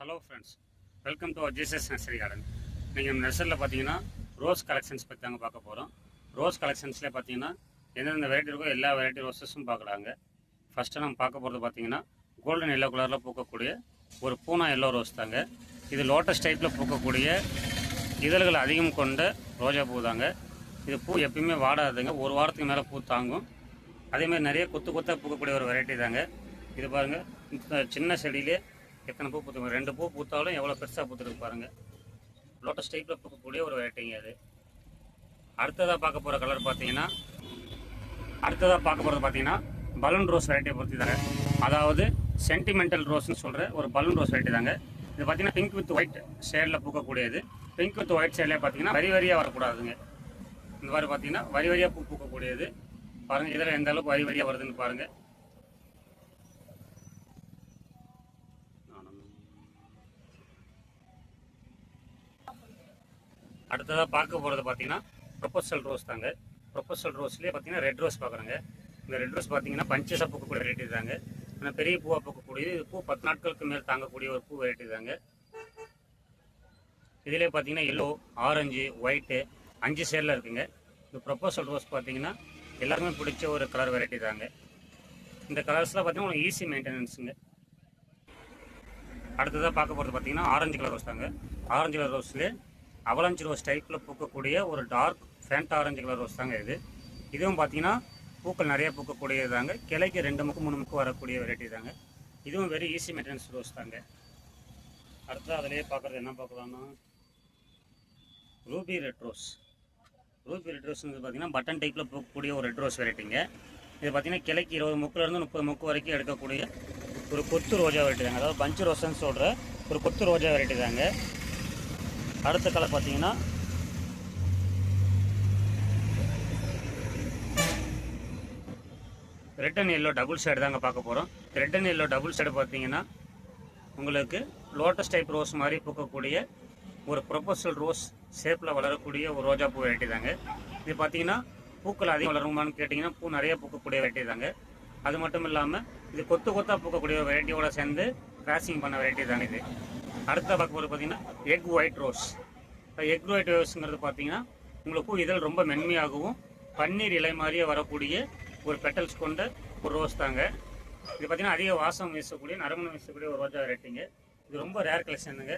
Hello friends welcome to Jesus nursery garden நீங்கள் நம்ம நர்சரியில் பார்த்தீங்கன்னா ரோஸ் கலெக்ஷன்ஸ் பற்றி தாங்க பார்க்க போகிறோம் ரோஸ் கலெக்ஷன்ஸ்லேயே பார்த்தீங்கன்னா எந்தெந்த வெரைட்டி இருக்கோ எல்லா வெரைட்டி ரோஸஸும் பார்க்கலாங்க ஃபஸ்ட்டு நம்ம பார்க்க போகிறது பார்த்தீங்கன்னா கோல்டன் எல்லோ கலரில் பூக்கக்கூடிய ஒரு பூனா எல்லோ ரோஸ் தாங்க. இது லோட்டஸ் டைப்பில் பூக்கக்கூடிய இதழ்கள் அதிகம் கொண்ட ரோஜா பூ தாங்க. இது பூ எப்பயுமே வாடாதுங்க. ஒரு வாரத்துக்கு மேலே பூ தாங்கும். அதேமாதிரி நிறைய கொத்து கொத்தாக பூக்கக்கூடிய ஒரு வெரைட்டி தாங்க. இது பாருங்கள் சின்ன செடியிலே எத்தனை பூ பூத்துங்க ரெண்டு பூ பூத்தாலும் எவ்வளோ பெருசாக பூத்துருக்கு பாருங்கள் லோட்டஸ் டைப்பில் பூக்கக்கூடிய ஒரு வெரைட்டிங்க அது. அடுத்ததாக பார்க்க போகிற கலர் பார்த்தீங்கன்னா அடுத்ததாக பார்க்க போகிறது பார்த்தீங்கன்னா பலூன் ரோஸ் வெரைட்டியை பொறுத்து தாங்க அதாவது சென்டிமெண்டல் ரோஸ்னு சொல்கிற ஒரு பலூன் ரோஸ் வெரைட்டி தாங்க. இது பார்த்தீங்கன்னா பிங்க் வித் ஒயிட் ஷேடில் பூக்கக்கூடியது. பிங்க் வித் ஒயிட் ஷேட்லேயே பார்த்தீங்கன்னா வரி வரியாக வரக்கூடாதுங்க. இந்த மாதிரி பார்த்தீங்கன்னா வரி வரியாக பூ பூக்கக்கூடியது. பாருங்கள் இதில் எந்த அளவுக்கு வரி வரியாக வருதுன்னு பாருங்கள் அடுத்ததாக பார்க்க போகிறது பார்த்தீங்கன்னா ப்ரொபோசல் ரோஸ் தாங்க. ப்ரொபோசல் ரோஸ்லேயே பார்த்தீங்கன்னா ரெட் ரோஸ் பார்க்குறாங்க. இந்த ரெட் ரோஸ் பார்த்தீங்கன்னா பஞ்சஸாக பூக்கக்கூடிய வெரைட்டி தாங்க. ஆனால் பெரிய பூவாக பூக்கக்கூடியது இது பூ பத்து நாட்களுக்கு மேல் தாங்கக்கூடிய ஒரு பூ வெரைட்டி தாங்க. இதிலே பார்த்தீங்கன்னா எல்லோ ஆரஞ்சு ஒயிட்டு அஞ்சு சேரில் இருக்குங்க. இந்த ப்ரொபோசல் ரோஸ் பார்த்தீங்கன்னா எல்லாருமே பிடிச்ச ஒரு கலர் வெரைட்டி தாங்க. இந்த கலர்ஸ்லாம் பார்த்தீங்கன்னா ஈஸி மெயின்டெனன்ஸுங்க அடுத்ததாக பார்க்க போகிறது பார்த்தீங்கன்னா ஆரஞ்சு கலர் ரோஸ் தாங்க. ஆரஞ்சு கலர் ரோஸ்லேயே அவலஞ்சி ரோஸ் டைப்பில் பூக்கக்கூடிய ஒரு டார்க் ஃபேண்ட் ஆரஞ்சு கலர் ரோஸ் தாங்க இது. இதுவும் பார்த்தீங்கன்னா பூக்கள் நிறைய பூக்கக்கூடியது தாங்க கிளைக்கு ரெண்டு முக்கு மூணு முக்கு வரக்கூடிய வெரைட்டி தாங்க. இதுவும் வெரி ஈஸி மெயின்டெனன்ஸ் ரோஸ் தாங்க. அடுத்து அதிலேயே பார்க்குறது என்ன பார்க்கலாம்னா? Ruby red rose ruby red rose பார்த்தீங்கன்னா பட்டன் டைப்பில் பூக்கக்கூடிய ஒரு ரெட் ரோஸ் வெரைட்டிங்க இது பார்த்தீங்கன்னா கிளைக்கு இருபது முக்கிலேருந்து முப்பது முக்கு வரைக்கும் எடுக்கக்கூடிய ஒரு கொத்து ரோஜா வெரைட்டி தாங்க. அதாவது பஞ்சு ரோஸ்ன்னு சொல்கிற ஒரு கொத்து ரோஜா வெரைட்டி தாங்க. அடுத்த கலர் பார்த்தீங்கன்னா red and yellow double shade தாங்க பார்க்க போகிறோம் red and yellow double shade பார்த்தீங்கன்னா உங்களுக்கு லோட்டஸ் டைப் ரோஸ் மாதிரி பூக்கக்கூடிய ஒரு ப்ரொபோசல் ரோஸ் ஷேப்பில் வளரக்கூடிய ஒரு ரோஜா பூ வெரைட்டி தாங்க. இது பார்த்தீங்கன்னா பூக்கள் அதிகம் வளருமான்னு கேட்டிங்கன்னா பூ நிறைய பூக்கக்கூடிய வெரைட்டி தாங்க. அது மட்டும் இல்லாமல் இது கொத்து கொத்தாக பூக்கக்கூடிய வெரைட்டியோட சேர்ந்து கிராசிங் பண்ண வெரைட்டி தாங்க இது. அடுத்த பார்க்க போகிறது பார்த்தீங்கன்னா egg white rose egg white ரோஸ்ங்கிறது பார்த்தீங்கன்னா உங்களுக்கு இதழ் ரொம்ப மென்மையாகவும் பன்னீர் இலை மாதிரியே வரக்கூடிய ஒரு பெட்டல்ஸ் கொண்ட ஒரு ரோஸ் தாங்க. இது பார்த்தீங்கன்னா அதிக வாசம் வீசக்கூடிய நறுமணம் வீசக்கூடிய ஒரு ரோஜா வெரைட்டிங்க இது ரொம்ப ரேர் கலெக்ஷனுங்க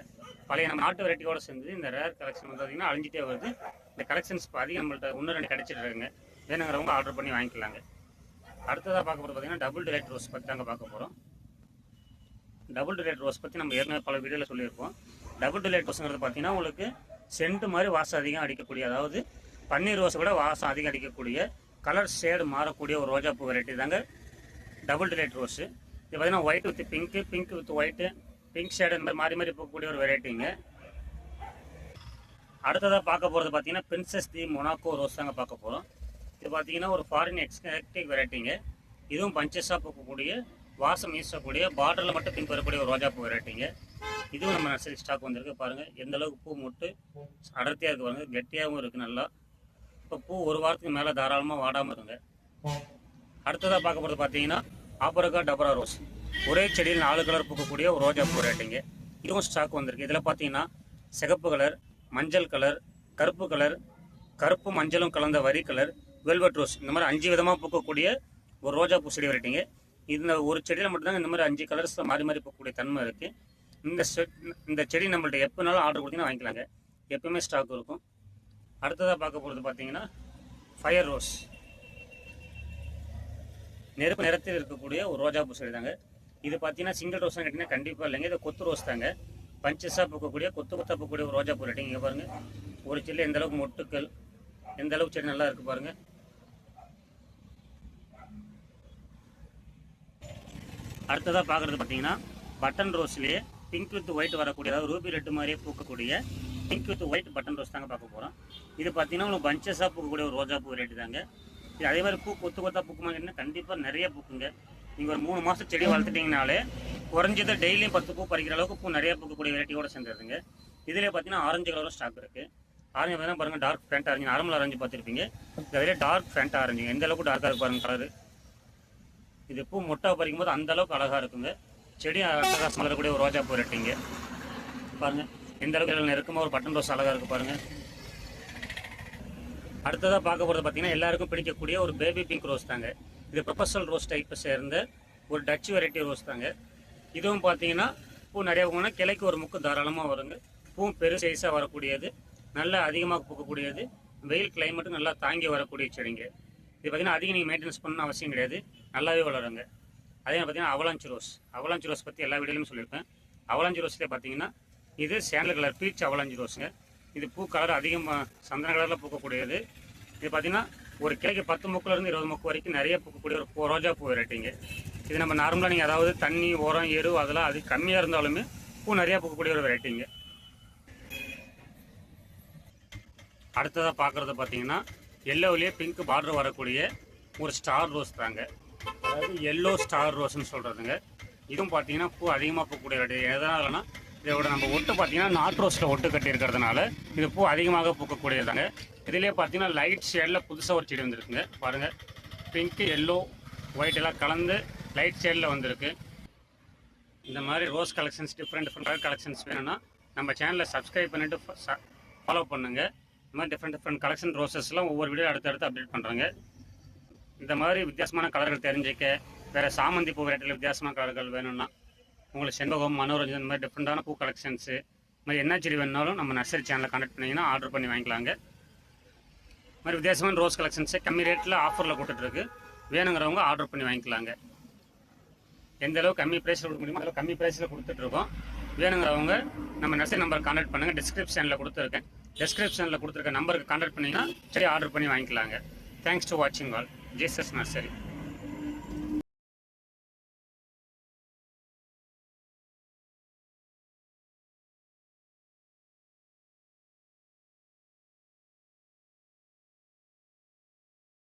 பழைய நம்ம நாட்டு வெரைட்டியோட சேர்ந்து இந்த ரேர் கலெக்ஷன் வந்து பார்த்தீங்கன்னா அழிஞ்சிட்டே வருது. இந்த கலெக்ஷன்ஸ் பாதி அதிகம் நம்மள்ட்ட ஒன்று ரெண்டு கிடைச்சிட்டு இருக்குங்க வேணுங்கிறவங்க ஆர்டர் பண்ணி வாங்கிக்கலாங்க. அடுத்ததாக பார்க்க போகிறது பார்த்தீங்கன்னா டபுள் டிலைட் ரோஸ் பற்றி தாங்க பார்க்க போகிறோம் டபுள் டிலேட் ரோஸ் பற்றி நம்ம ஏற்கனவே பல வீடியோவில் சொல்லியிருப்போம் டபுள் டிலேட் ரோஸுங்கிறது பார்த்தீங்கன்னா உங்களுக்கு சென்ட் மாதிரி வாசம் அதிகம் அடிக்கக்கூடிய அதாவது பன்னீர் ரோஸை விட வாசம் அதிகம் அடிக்கக்கூடிய கலர் ஷேடு மாறக்கூடிய ஒரு ரோஜா பூ வெரைட்டி தாங்க டபுள் டிலேட் ரோஸு இது பார்த்தீங்கன்னா white with pink pink with white pink shade இந்த மாதிரி மாறி மாறி போகக்கூடிய ஒரு வெரைட்டிங்க அடுத்ததாக பார்க்க போகிறது பார்த்தீங்கன்னா பிரின்சஸ் தி மொனாக்கோ ரோஸ் தாங்க பார்க்க போகிறோம் இது பார்த்தீங்கன்னா ஒரு ஃபாரின் எக்ஸ்டெக்டிக் வெரைட்டிங்க இதுவும் பஞ்சஸாக போகக்கூடிய வாசம் வீசக்கூடிய பார்டரில் மட்டும் பிங்க் வரக்கூடிய ஒரு ரோஜா பூ வெரைட்டிங்க. இதுவும் நம்ம நர்சரி ஸ்டாக் வந்திருக்கு பாருங்கள் எந்த அளவுக்கு பூ மொட்டு அடர்த்தியாக இருக்கு பாருங்கள் கெட்டியாகவும் இருக்குது நல்லா. இப்போ பூ ஒரு வாரத்துக்கு மேலே தாராளமாக வாடாமல் இருங்க. அடுத்ததாக பார்க்க போகிறது பார்த்தீங்கன்னா ஆப்பரக்கா டபரா ரோஸ். ஒரே செடியில் நாலு கலர் பூக்கக்கூடிய ஒரு ரோஜா பூ வெரைட்டிங்க. இதுவும் ஸ்டாக் வந்திருக்கு. இதில் பார்த்தீங்கன்னா சிகப்பு கலர் மஞ்சள் கலர் கருப்பு கலர் கருப்பு மஞ்சளும் கலந்த வரி கலர் வெல்வெட் ரோஸ். இந்த மாதிரி அஞ்சு விதமாக பூக்கக்கூடிய ஒரு ரோஜா பூ செடி வெரைட்டிங்க. இந்த ஒரு செடியில் மட்டும்தாங்க இந்த மாதிரி அஞ்சு கலர்ஸ் மாறி மாறி போகக்கூடிய தன்மை இருக்குது இந்த இந்த செடி நம்மள்ட்ட எப்போனாலும் ஆர்டர் கொடுத்தீங்கன்னா வாங்கிக்கலாங்க. எப்பவுமே ஸ்டாக் இருக்கும். அடுத்ததாக பார்க்க போகிறது பார்த்தீங்கன்னா ஃபயர் ரோஸ் நெருப்பு நிறத்தில் இருக்கக்கூடிய ஒரு ரோஜா பூ செடி தாங்க இது பார்த்தீங்கன்னா சிங்கிள் ரோஸ் கேட்டிங்கன்னா கண்டிப்பாக இல்லைங்க. இது கொத்து ரோஸ் தாங்க. பஞ்சஸாக பூக்கக்கூடிய கொத்து கொத்தாக பூக்கக்கூடிய ஒரு ரோஜா பூ ரேட்டிங் இங்கே பாருங்கள் ஒரு செடியில் எந்த அளவுக்கு மொட்டுக்கள் எந்த அளவுக்கு செடி நல்லா இருக்குது பாருங்கள் அடுத்ததாக பார்க்குறது பார்த்தீங்கன்னா பட்டன் ரோஸ்லேயே பிங்க் வித் ஒயிட் வரக்கூடிய அதாவது ரூபி ரெட்டு மாதிரியே பூக்கக்கூடிய pink with white button rose தாங்க பார்க்க போகிறோம் இது பார்த்தீங்கன்னா உங்களுக்கு பஞ்சஸாக பூக்கக்கூடிய ஒரு ரோஜா பூ ரேட்டு தாங்க. இது அதே மாதிரி பூ கொத்து கொத்தா பூக்குமாங்கன்னா கண்டிப்பாக நிறைய பூக்குங்க. நீங்கள் ஒரு மூணு மாதம் செடி வளர்த்துட்டிங்கனாலே குறைஞ்சது டெய்லியும் பத்து பூ பறிக்கிற அளவுக்கு பூ நிறைய பூக்கக்கூடிய வெரைட்டியோட சேர்ந்துருதுங்க. இதிலே பார்த்தீங்கன்னா ஆரஞ்சு கலரும் ஸ்டாக் இருக்குது ஆரஞ்சு பார்த்தீங்கன்னா பாருங்கள் டார்க் ஃபேண்ட் ஆரஞ்சு நார்மல் ஆரஞ்சு பார்த்துருப்பீங்க இதில் டார்க் ஃபேண்ட் ஆரஞ்சு எந்த அளவுக்கு டார்க்காக இருக்கு பாருங்க கலரு இது பூ மொட்டை பறிக்கும் போது அந்த அளவுக்கு அழகாக இருக்குங்க. செடி அட்டகாசம் வளரக்கூடிய ஒரு ரோஜா பூ ரெட்டிங்க. பாருங்க எந்த அளவுக்கு நெருக்கமாக ஒரு பட்டன் ரோஸ் அழகாக இருக்கு பாருங்க. அடுத்ததாக பார்க்க போகிறது பார்த்தீங்கன்னா எல்லாருக்கும் பிடிக்கக்கூடிய ஒரு பேபி பிங்க் ரோஸ் தாங்க. இது ப்ரொஃபஷனல் ரோஸ் டைப்பை சேர்ந்த ஒரு டச் வெரைட்டி ரோஸ் தாங்க. இதுவும் பார்த்தீங்கன்னா பூ நிறைய போனால் கிளைக்கு ஒரு முக்கு தாராளமாக வருங்க. பூவும் பெரு சைஸாக வரக்கூடியது. நல்லா அதிகமாக பூக்கக்கூடியது. வெயில் கிளைமேட்டும் நல்லா தாங்கி வரக்கூடிய செடிங்க. இது பார்த்தீங்கன்னா அதிகம் நீங்கள் மெயின்டெனன்ஸ் பண்ணணும் அவசியம் கிடையாது. நல்லாவே வளருங்க. அதே மாதிரி பார்த்தீங்கன்னா அவலாஞ்சி ரோஸ் அவலாஞ்சி ரோஸ் பற்றி எல்லா வீடியோலையும் சொல்லியிருப்பேன். அவலாஞ்சி ரோஸில் பார்த்தீங்கன்னா இது சேனல் கலர் பீச் அவலாஞ்சி ரோஸுங்க இது பூ கலர் அதிகமாக சந்தன கலரில் பூக்கக்கூடியது. இது பார்த்தீங்கன்னா ஒரு கிளைக்கு பத்து முக்குல இருபது முக்கு வரைக்கும் நிறைய பூக்கக்கூடிய ஒரு பூ ரோஜா பூ வெரைட்டிங்க. இது நம்ம நார்மலாக நீங்கள் அதாவது தண்ணி உரம் எரு அதெல்லாம் அது கம்மியாக இருந்தாலுமே பூ நிறையா பூக்கக்கூடிய ஒரு வெரைட்டிங்க. அடுத்ததாக பார்க்குறது பார்த்தீங்கன்னா எல்லோவிலேயே பிங்க் பார்டர் வரக்கூடிய ஒரு ஸ்டார் ரோஸ் தாங்க. அதாவது எல்லோ ஸ்டார் ரோஸ்னு சொல்கிறதுங்க இதுவும் பார்த்தீங்கன்னா பூ அதிகமாக பூக்கக்கூடிய வெரைட்டி எதனாலனா இதோட நம்ம ஒட்டு பார்த்தீங்கன்னா நாட் ரோஸில் ஒட்டு கட்டி இருக்கிறதுனால இது பூ அதிகமாக பூக்கக்கூடியதாங்க இதுலேயே பார்த்தீங்கன்னா லைட் ஷேடில் புதுசாக ஒரு செடி வந்திருக்குங்க. பாருங்கள் பிங்க்கு எல்லோ ஒயிட் எல்லாம் கலந்து லைட் ஷேடில் வந்திருக்கு. இந்த மாதிரி rose collections different different collections வேணும்னா நம்ம சேனலை சப்ஸ்கிரைப் பண்ணிட்டு ஃபாலோ பண்ணுங்க. இந்த மாதிரி டிஃப்ரெண்ட் டிஃப்ரெண்ட் கலெக்ஷன் ரோசஸ்லாம் ஒவ்வொரு வீடியோ அடுத்தடுத்து அப்டேட் பண்ணுறாங்க இந்த மாதிரி வித்தியாசமான கலர்கள் தெரிஞ்சிக்க வேறு சாமந்தி பூ வெரைட்டியில் வித்தியாசமான கலர்கள் வேணும்னா உங்களுக்கு செண்பகம் மனோரஞ்சன் இந்த மாதிரி டிஃப்ரெண்ட்டான பூ கலெக்ஷன்ஸு இது மாதிரி என்ன செடி வேணுனாலும் நம்ம நர்சரி சேனலில் கான்டாக்ட் பண்ணிங்கன்னா ஆர்டர் பண்ணி வாங்கிக்கலாங்க. இது மாதிரி வித்தியாசமான ரோஸ் கலெக்ஷன்ஸு கம்மி ரேட்டில் ஆஃபரில் கொடுத்துட்ருக்கு. வேணுங்கிறவங்க ஆர்டர் பண்ணி வாங்கிக்கலாங்க. எந்த அளவு கம்மி ப்ரைஸில் கொடுக்க முடியுமோ அதில் கம்மி ப்ரைஸில் கொடுத்துட்ருக்கோம். வேணுங்கிறவங்க நம்ம நர்சரி நம்பர் கான்டாக்ட் பண்ணுங்கள் டிஸ்கிரிப்ஷனில் கொடுத்துருக்கேன். டிஸ்கிரிப்ஷனில் கொடுத்துருக்க நம்பருக்கு கான்டாக்ட் பண்ணிங்கன்னா சரி ஆர்டர் பண்ணி வாங்கிக்கலாங்க. தேங்க்ஸ் டு வாட்சிங் ஆல் ஜேசஸ் நர்சரி